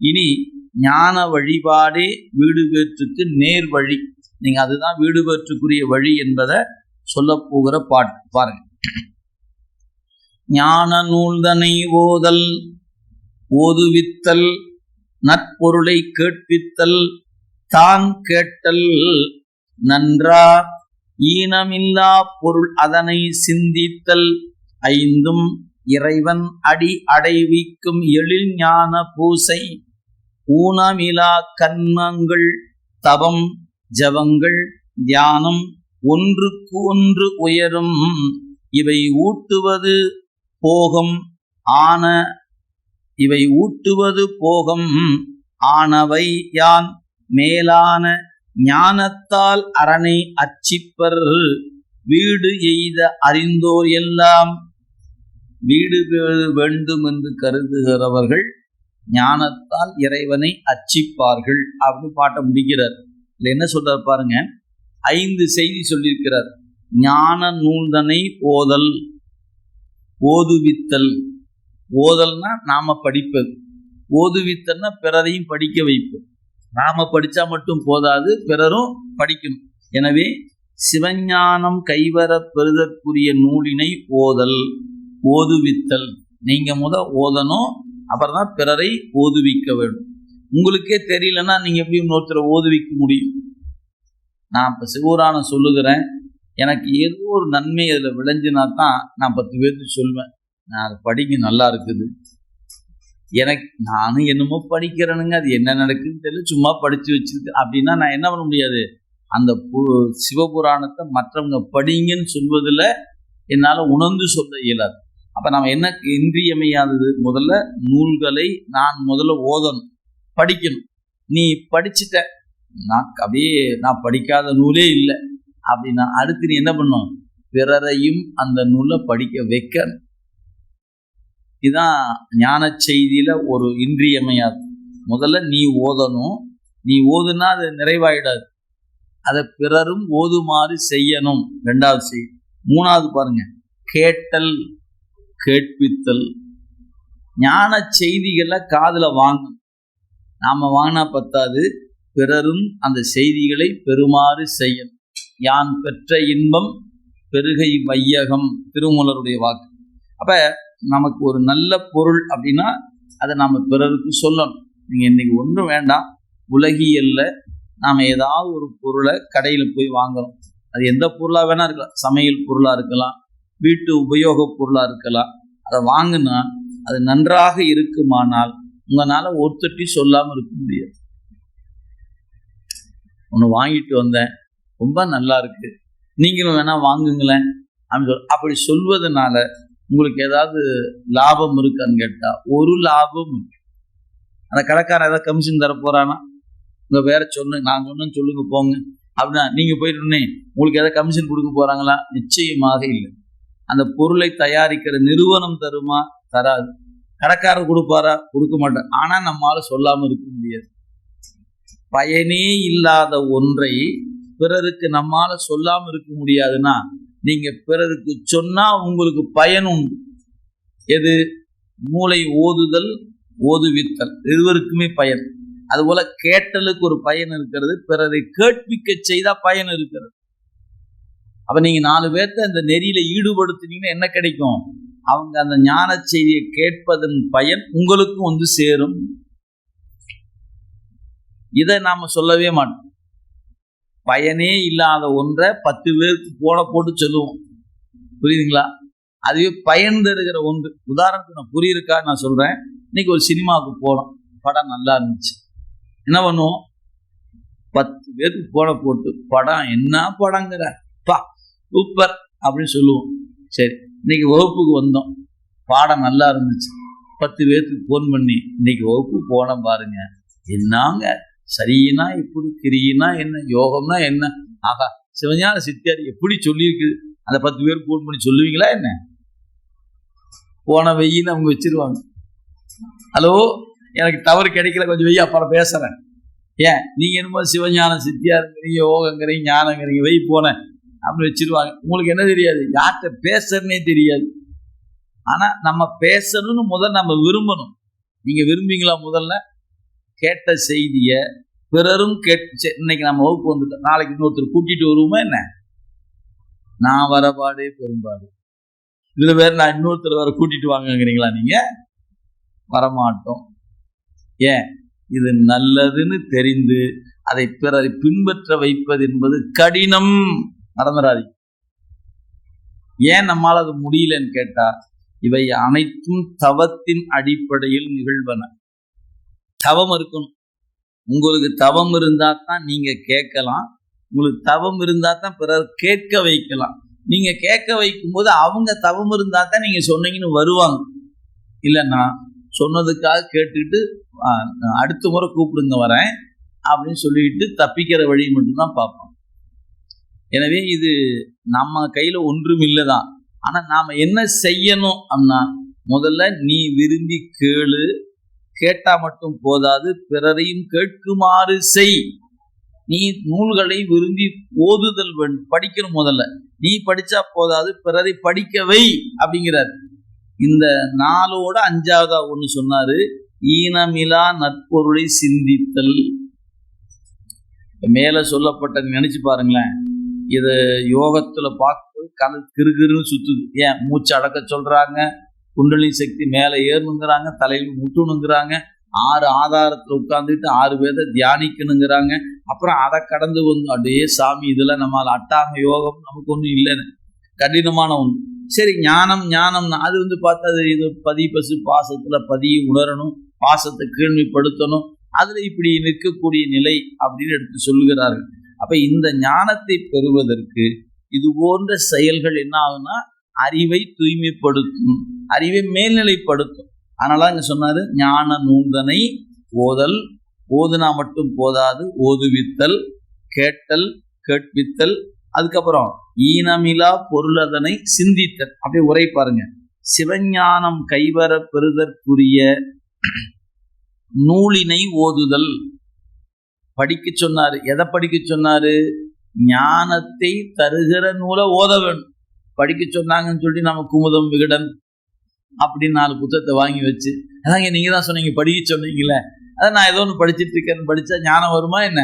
இனி ஞான வழிபாடே வீடு பேற்றுக்கு நேர் வழி. நீங்க அதுதான் வீடு பேற்றுக்குரிய வழி என்பதை சொல்ல போகிற பாட்டு பாருங்க. ஞான நூல்தனை ஓதல் ஓதுவித்தல் நற்பொருளை கேட்பித்தல் தான் கேட்டல் நன்றா ஈனமில்லா பொருள் அதனை சிந்தித்தல் ஐந்தும் இறைவன் அடி அடைவிக்கும் எழில் ஞான பூசை. ஊனமிலா கன்மங்கள் தவம் ஜபங்கள் தியானம் ஒன்றுக்கு ஒன்று உயரும். இவை ஊட்டுவது போகம் ஆன இவை ஊட்டுவது போகம். ஆனவை யான் மேலான ஞானத்தால் அரணை அச்சிப்பர் வீடு எய்த அறிந்தோர் எல்லாம் வீடு வேண்டும் என்று கருதுகிறவர்கள் ஞானத்தால் இறைவனை அச்சிப்பார்கள் அப்படின்னு பாட்டை முடிக்கிறார். இல்லை என்ன சொல்றார் பாருங்க? ஐந்து செய்தி சொல்லியிருக்கிறார். ஞான நூல்தனை ஓதல் ஓதுவித்தல். ஓதல்னா நாம படிப்பது. ஓதுவித்தல்னா பிறரையும் படிக்க வைப்பது. நாம படித்தா மட்டும் போதாது பிறரும் படிக்கணும். எனவே சிவஞானம் கைவர பெறுதற்குரிய நூலினை ஓதல் ஓதுவித்தல். நீங்க முத ஓதணும் அப்புறம் தான் பிறரை ஓதுவிக்க வேண்டும். உங்களுக்கே தெரியலன்னா நீங்கள் எப்படி இன்னொருத்தரை ஓதுவிக்க முடியும்? நான் இப்போ சிவபுராணம் சொல்லுகிறேன். எனக்கு ஏதோ ஒரு நன்மை அதில் விளைஞ்சினா தான் நான் பத்து பேர்த்து சொல்வேன். நான் அதை படிக்க நல்லா இருக்குது. எனக்கு நானும் என்னமோ படிக்கிறேனுங்க. அது என்ன நடக்குதுன்னு தெரியல. சும்மா படித்து வச்சுருக்கேன் அப்படின்னா நான் என்ன பண்ண முடியாது? அந்த பு- சிவபுராணத்தை மற்றவங்க படிங்கன்னு சொல்வதில் என்னால் உணர்ந்து சொல்ல இயலாது. அப்போ நம்ம என்ன இன்றியமையாதது? முதல்ல நூல்களை நான் முதல்ல ஓதணும் படிக்கணும். நீ படிச்சுட்ட நான் அப்படியே நான் படிக்காத நூலே இல்லை அப்படின்னா அடுத்து நீ என்ன பண்ணும்? பிறரையும் அந்த நூலை படிக்க வைக்கணும். இதான் ஞான செய்தியில ஒரு இன்றியமையாது முதல்ல நீ ஓதணும். நீ ஓதுனா அது நிறைவாயிடாது. அதை பிறரும் ஓதுமாறு செய்யணும். ரெண்டாவது செய்தி. மூணாவது பாருங்க கேட்டல் கேட்பித்தல். ஞான செய்திகளை காதில் வாங்கணும் நாம் வாங்கினா பத்தாது. பிறரும் அந்த செய்திகளை பெறுமாறு செய்யணும் யான் பெற்ற இன்பம் பெருகை வையகம். திருமூலருடைய வாக்கு. அப்போ நமக்கு ஒரு நல்ல பொருள் அப்படின்னா அதை நாம் பிறருக்கு சொல்லணும். நீங்கள் இன்னைக்கு ஒன்றும் வேண்டாம். உலகியல்ல நாம் ஏதாவது ஒரு பொருளை கடையில் போய் வாங்குறோம். அது எந்த பொருளாக வேணா இருக்கலாம். சமையல் பொருளாக இருக்கலாம். வீட்டு உபயோகப் பொருளா இருக்கலாம். அதை வாங்கினா அது நன்றாக இருக்குமானால் உங்களால ஒருத்தட்டி சொல்லாம இருக்க முடியாது. ஒன்று வாங்கிட்டு வந்தேன். ரொம்ப நல்லா இருக்கு. நீங்களும் வேணா வாங்குங்களேன். அப்படின்னு சொல் அப்படி சொல்வதனால உங்களுக்கு ஏதாவது லாபம் இருக்கான்னு கேட்டா ஒரு லாபம் இருக்கு அந்த கடைக்காரன் ஏதாவது கமிஷன் தர போறானா? உங்க வேற சொன்ன நான் சொன்னு சொல்லுங்க போங்க. அப்படின்னா நீங்க போயிட்டுனே உங்களுக்கு ஏதாவது கமிஷன் கொடுக்க போறாங்களா? நிச்சயமாக இல்லை. அந்த பொருளை தயாரிக்கிற நிறுவனம் தருமா? தராது. கடைக்காரர் கொடுப்பாரா? கொடுக்க மாட்டார். ஆனா நம்மால சொல்லாம இருக்க முடியாது. பயனே இல்லாத ஒன்றை பிறருக்கு நம்மால சொல்லாம இருக்க முடியாதுன்னா நீங்க பிறருக்கு சொன்னா உங்களுக்கு பயன் உண்டு. எது? மூளை ஓதுதல் ஓதுவித்தல். இருவருக்குமே பயன். அதுபோல் கேட்டலுக்கு ஒரு பயன் இருக்கிறது பிறரை கேட்பிக்க செய்தா பயன் இருக்கிறது. அப்போ நீங்க நாலு பேர்த்த இந்த நெறியில ஈடுபடுத்துனீங்கன்னா என்ன கிடைக்கும்? அவங்க அந்த ஞான செய்தியை கேட்பதன் பயன் உங்களுக்கும் வந்து சேரும். இதை நாம சொல்லவே மாட்டோம். பயனே இல்லாத ஒன்றை பத்து பேருக்கு போட போட்டு சொல்லுவோம். புரியுதுங்களா? அதுவே பயன் தருகிற ஒன்று. உதாரணத்துக்கு நான் புரியிருக்கா நான் சொல்றேன். இன்னைக்கு ஒரு சினிமாவுக்கு போனோம் படம் நல்லா இருந்துச்சு. என்ன பண்ணுவோம்? பத்து பேருக்கு போட போட்டு படம் என்ன படங்கிற பா சூப்பர் அப்படின்னு சொல்லுவோம். சரி இன்னைக்கு வகுப்புக்கு வந்தோம். பாடம் நல்லா இருந்துச்சு. பத்து பேர்த்துக்கு ஃபோன் பண்ணி இன்னைக்கு வகுப்பு போனோம் பாருங்க. என்னங்க? சரியினா எப்படி கிரியினா என்ன? யோகம்னா என்ன? ஆகா சிவஞான சித்தியார் எப்படி சொல்லியிருக்கு? அந்த பத்து பேர் ஃபோன் பண்ணி சொல்லுவீங்களா என்ன? போன வெயின்னு அவங்க வச்சிருவாங்க. ஹலோ எனக்கு தவறு கிடைக்கல கொஞ்சம் வெய்ய அப்புறம் பேசுறேன். ஏன்? நீங்க என்னமோ சிவஞான சித்தியாருங்கிறீங்க யோகங்கிறீங்க ஞானங்கிறீங்க வெய் போனேன் அப்படின்னு வச்சிருவாங்க. உங்களுக்கு என்ன தெரியாது? யார்கிட்ட பேசுறனே தெரியாது. ஆனால் நம்ம பேசணும்னு முதல் நம்ம விரும்பணும். நீங்கள் விரும்புவீங்களா முதல்ல? கேட்ட செய்தியை பிறரும் கேட் இன்னைக்கு நம்ம வகுப்பு வந்துட்டோம். நாளைக்கு இன்னொருத்தர் கூட்டிட்டு வருவோமா என்ன? நான் வரபாடே பெரும்பாடு. இதில் வேறு நான் இன்னொருத்தர் வர கூட்டிட்டு வாங்கங்கிறீங்களா நீங்கள் வரமாட்டோம். ஏன்? இது நல்லதுன்னு தெரிந்து அதை பிறரை பின்பற்ற வைப்பது என்பது கடினம். மறந்துடாதீங்க ஏன் நம்மால் அது முடியலன்னு கேட்டா இவை அனைத்தும் தவத்தின் அடிப்படையில் நிகழ்வன. தவம் இருக்கணும். உங்களுக்கு தவம் இருந்தா தான் நீங்க கேட்கலாம். உங்களுக்கு தவம் இருந்தா தான் பிறர் கேட்க வைக்கலாம். நீங்க கேட்க வைக்கும்போது அவங்க தவம் இருந்தா தான் நீங்க சொன்னீங்கன்னு வருவாங்க. இல்லைன்னா சொன்னதுக்காக கேட்டுக்கிட்டு அடுத்த முறை கூப்பிடுங்க வரேன் அப்படின்னு சொல்லிட்டு தப்பிக்கிற வழி மட்டும்தான் பார்ப்போம் எனவே இது நம்ம கையில ஒன்றும் இல்லைதான். ஆனா நாம என்ன செய்யணும் அப்படின்னா முதல்ல நீ விரும்பி கேளு. கேட்டா மட்டும் போதாது பிறரையும் கேட்குமாறு செய். நீ நூல்களை விரும்பி ஓதுதல் படிக்கணும் முதல்ல. நீ படிச்சா போதாது பிறரை படிக்க வை அப்படிங்கிறார். இந்த நாளோட அஞ்சாவதா ஒண்ணு சொன்னாரு. ஈனமிலா நட்பொருளை சிந்தித்தல். மேல சொல்லப்பட்ட நினைச்சு பாருங்களேன். இது யோகத்துல பார்க்கும்போது கதை கிருகிருன்னு சுத்துது. ஏன்? மூச்சு அடக்க சொல்றாங்க. குண்டலி சக்தி மேலே ஏறணுங்கிறாங்க தலையில் முட்டுணுங்கிறாங்க. ஆறு ஆதாரத்துல உட்காந்துட்டு ஆறு பேரை தியானிக்கணுங்கிறாங்க. அப்புறம் அதை கடந்து வந்து அப்படியே சாமி இதெல்லாம் நம்மளால அட்டாங்க யோகம் நமக்கு ஒன்றும் இல்லைன்னு. கடினமான ஒன்று சரி ஞானம் ஞானம்னா அது வந்து பார்த்தா அது இது பதி பசு பாசத்துல பதியை உணரணும் பாசத்தை கேள்விப்படுத்தணும் அதுல இப்படி நிற்கக்கூடிய நிலை அப்படின்னு எடுத்து சொல்லுகிறார்கள். அப்ப இந்த ஞானத்தை பெறுவதற்கு இது போன்ற செயல்கள் என்ன ஆகுனா அறிவை தூய்மைப்படுத்தும் அறிவை மேல்நிலைப்படுத்தும். அதனால இங்க சொன்னாரு ஞான நூந்தனை ஓதல் ஓதுனா மட்டும் போதாது ஓதுவித்தல் கேட்டல் கேட்பித்தல் அதுக்கப்புறம் ஈனமிலா பொருளதனை சிந்தித்தல். அப்படியே உரை பாருங்க. சிவஞானம் கைவர பெறுதற்குரிய நூலினை ஓதுதல். படிக்க சொன்னார். எதை படிக்க சொன்னார்? ஞானத்தை தருகிற நூலை ஓத வேணும். படிக்க சொன்னாங்கன்னு சொல்லி நம்ம குமுதம் விகடன் அப்படின்னு நாலு புத்தகத்தை வாங்கி வச்சு அதாங்க நீங்கள் தான் சொன்னீங்க படிக்க சொன்னீங்களே அதான் நான் ஏதோ ஒன்று படிச்சுட்டு இருக்கேன்னு படித்தா ஞானம் வருமா என்ன?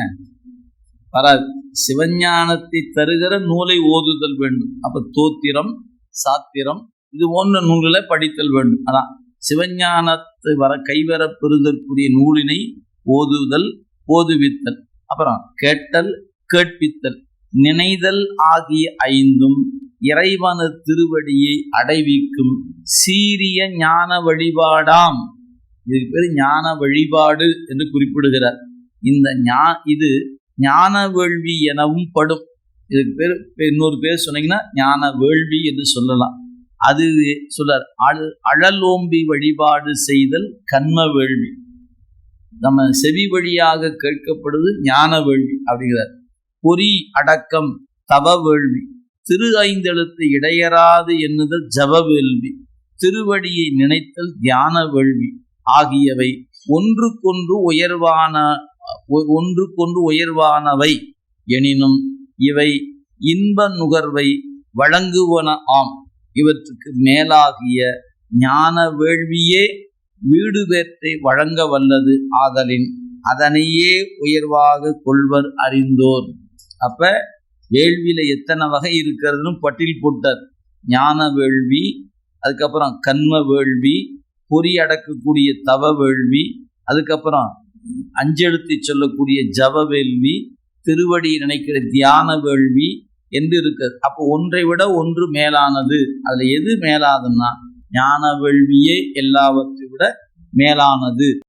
வராது. சிவஞானத்தை தருகிற நூலை ஓதுதல் வேண்டும். அப்போ தோத்திரம் சாத்திரம் இது போன்ற நூல்களை படித்தல் வேண்டும். அதான். சிவஞானத்தை வர கைவர பெறுதற்குரிய நூலினை ஓதுதல் போதுவித்தல். அப்புறம் கேட்டல் கேட்பித்தல். நினைதல் ஆகிய ஐந்தும் இறைவன திருவடியை அடைவிக்கும் சீரிய ஞான வழிபாடாம். இதுக்கு பேர் ஞான வழிபாடு என்று குறிப்பிடுகிறார். இந்த ஞா இது ஞான வேள்வி எனவும் படும். இதுக்கு பேர் இன்னொரு பேர் சொன்னீங்கன்னா ஞான வேள்வி என்று சொல்லலாம். அது சொல்றார் அழல் அழலோம்பி வழிபாடு செய்தல் கண்ம வேள்வி. நம்ம செவி வழியாக கேட்கப்படுவது ஞான வேள்வி அப்படிங்கிறார். பொறி அடக்கம் தவ வேள்வி. திரு ஐந்தெழுத்து இடையராது என்னுதல் ஜப வேள்வி. திருவடியை நினைத்தல் தியான வேள்வி ஆகியவை ஒன்றுக்கொன்று உயர்வான ஒன்றுக்கொன்று உயர்வானவை எனினும் இவை இன்ப நுகர்வை வழங்குவன ஆம். இவற்றுக்கு மேலாகிய ஞான வேள்வியே வீடு வழங்க வல்லது ஆதலின் அதனையே உயர்வாக கொள்வர் அறிந்தோர். அப்ப வேள்வியில எத்தனை வகை இருக்கிறதுன்னு பட்டியல் போட்டார். ஞான வேள்வி அதுக்கப்புறம் கண்ம வேள்வி பொறி அடக்கக்கூடிய தவ வேள்வி அதுக்கப்புறம் அஞ்செழுத்தி சொல்லக்கூடிய ஜப வேள்வி திருவடி நினைக்கிற தியான வேள்வி என்று இருக்குது அப்போ ஒன்றை விட ஒன்று மேலானது. அதில் எது மேலாதுன்னா ஞான வேள்வியே எல்லாவற்றை விட மேலானது.